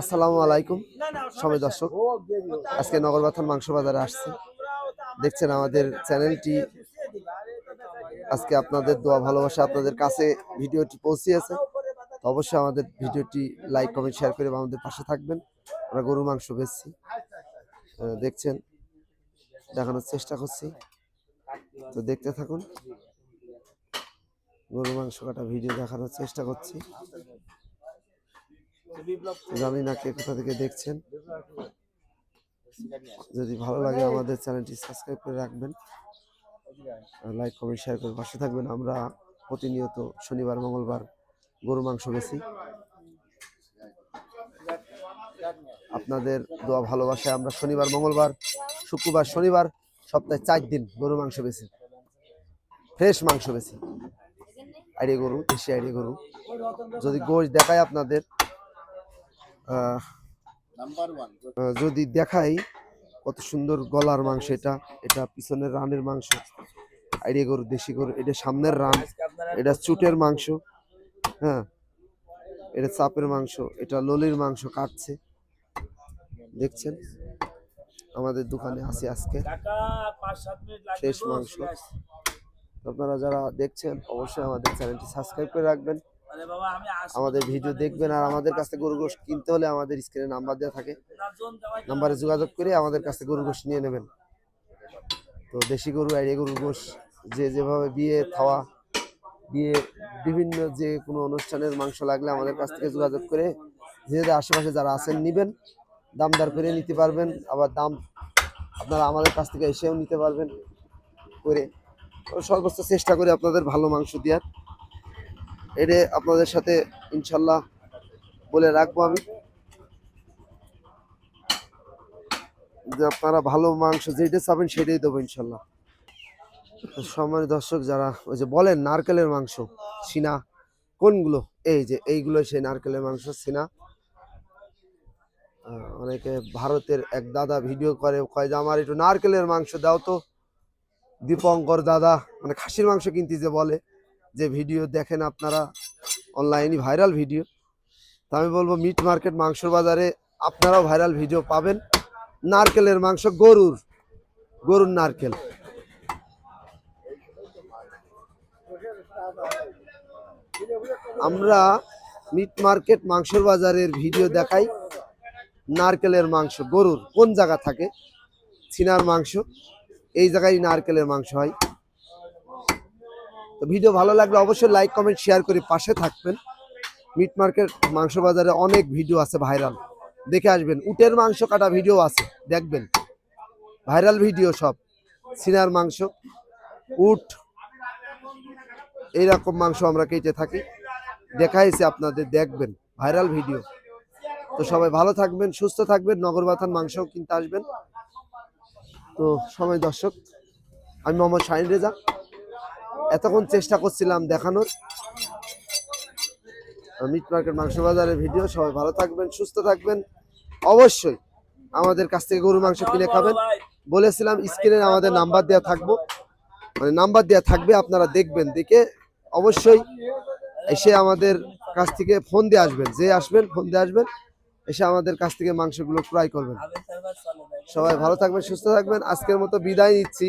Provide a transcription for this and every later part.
আসসালামু আলাইকুম। সবাই দর্শক আজকে নগরবাথান মাংস বাজারে আসছে। দেখছেন আমাদের চ্যানেলটি। আজকে আপনাদের দোয়া ভালোবাসা আপনাদের কাছে ভিডিওটি পৌঁছিয়েছে। তো অবশ্যই আমাদের ভিডিওটি লাইক কমেন্ট শেয়ার করে আমাদের পাশে থাকবেন। আমরা গরু মাংস বেচছি। দেখছেন দেখানোর চেষ্টা করছি। তো দেখতে থাকুন। গরুর মাংস কাটা ভিডিও দেখানোর চেষ্টা করছি। জানি না কে কোথা থেকে দেখছেন? যদি ভালো লাগে আমাদের চ্যানেলটি সাবস্ক্রাইব করে রাখবেন। লাইক, কমেন্ট শেয়ার করে পাশে থাকবেন। আমরা প্রতিনিয়ত শনিবার, মঙ্গলবার গরু, মাংস বেশি আপনাদের দোয়া ভালোবাসায় আমরা শনিবার, মঙ্গলবার, শুক্রবার, শনিবার সপ্তাহে চার দিন গরু, মাংস বেছি ফ্রেশ মাংস বেশি আইডিয়া গরু, দেশি আইডিয়া গরু। যদি গোশ দেখায় আপনাদের যদি দেখাই কত সুন্দর গলার মাংস এটা এটা পিছনের রানের মাংস। আইডিয়া গরু, দেশি গরু, এটা সামনের রান। এটা চুটের মাংস হ্যাঁ। এটা চাপের মাংস, এটা ললির মাংস কাটছে। দেখছেন? আমাদের দোকানে আছে আজকে। শেষ মাংস। আপনারা যারা দেখছেন, অবশ্যই আমাদের চ্যানেলটি সাবস্ক্রাইব করে রাখবেন। আমাদের ভিডিও দেখবেন আর আমাদের কাছে গরু গোশ কিনতে হলে আমাদের স্ক্রিনে নাম্বার দেওয়া থাকে। নাম্বারে যোগাযোগ করে আমাদের কাছে গরু গোশ নিয়ে নেবেন। তো দেশি গরু আইডিয়া গরুর গোশ যে যেভাবে বিয়ে খাওয়া বিয়ে বিভিন্ন যে কোনো অনুষ্ঠানের মাংস লাগলে আমাদের কাছ থেকে যোগাযোগ করে নিজেদের আশেপাশে যারা আছেন নিবেন দামদার করে নিতে পারবেন আবার দাম আপনারা আমাদের কাছ থেকে এসেও নিতে পারবেন করে। সর্বোচ্চ চেষ্টা করে আপনাদের ভালো মাংস দেওয়ার। এটা আপনাদের সাথে ইনশাল্লাহ বলে রাখব আমি। যে আপনারা ভালো মাংস যেটা চাবেন সেটাই দেবো ইনশাল্লাহ। সম্মানিত দর্শক যারা ওই যে বলেন নারকেলের মাংস, সিনা, কোনগুলো? এই যে এইগুলো সেই নারকেলের মাংস, সিনা। অনেকে ভারতের এক দাদা ভিডিও করে কয় যে আমার একটু নারকেলের মাংস দাও তো। দীপঙ্কর দাদা মানে খাসির মাংস কিনতে যে বলে। যে ভিডিও দেখেন আপনারা অনলাইনে ভাইরাল ভিডিও তা আমি বলব মিট মার্কেট মাংসর বাজারে আপনারাও ভাইরাল ভিডিও পাবেন। নারকেলের মাংস গরুর গরুর নারকেল। আমরা মিট মার্কেট মাংসর বাজারের ভিডিও দেখাই। নারকেলের মাংস, গরুর, কোন জায়গা থাকে? চিনার মাংস, এই জায়গায় নারকেলের মাংস হয়। তো ভিডিও ভালো লাগলে অবশ্যই লাইক কমেন্ট শেয়ার করে পাশে থাকবেন। মিট মার্কেট মাংস বাজারে অনেক ভিডিও আছে ভাইরাল দেখে আসবেন, উটের মাংস কাটা ভিডিও আছে, দেখবেন। ভাইরাল ভিডিও সব। সিনার মাংস, উট, এইরকম মাংস আমরা কেটে থাকি। দেখাইছে আপনাদের, দেখবেন ভাইরাল ভিডিও তো সবাই ভালো থাকবেন, সুস্থ থাকবেন, নগরবাথান মাংসও কিনতে আসবেন। তো সময় দর্শক, আমি মোহাম্মদ শাহিন রেজা। এতক্ষণ চেষ্টা করছিলাম দেখানোর। মিট মার্কেট মাংস বাজারের ভিডিও সবাই ভালো থাকবেন, সুস্থ থাকবেন। অবশ্যই আমাদের কাছ থেকে গরু মাংস কিনে খাবেন। বলেছিলাম স্ক্রিনে আমাদের নাম্বার দেওয়া থাকব। মানে নাম্বার দেওয়া থাকবে, আপনারা দেখবেন, দেখে অবশ্যই এসে আমাদের কাছ থেকে ফোন দিয়ে আসবেন। যে আসবেন ফোন দিয়ে আসবেন, এসে আমাদের কাছ থেকে মাংসগুলো ক্রয় করবেন। সবাই ভালো থাকবেন, সুস্থ থাকবেন। আজকের মতো বিদায় নিচ্ছি।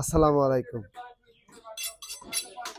আসসালামু আলাইকুম।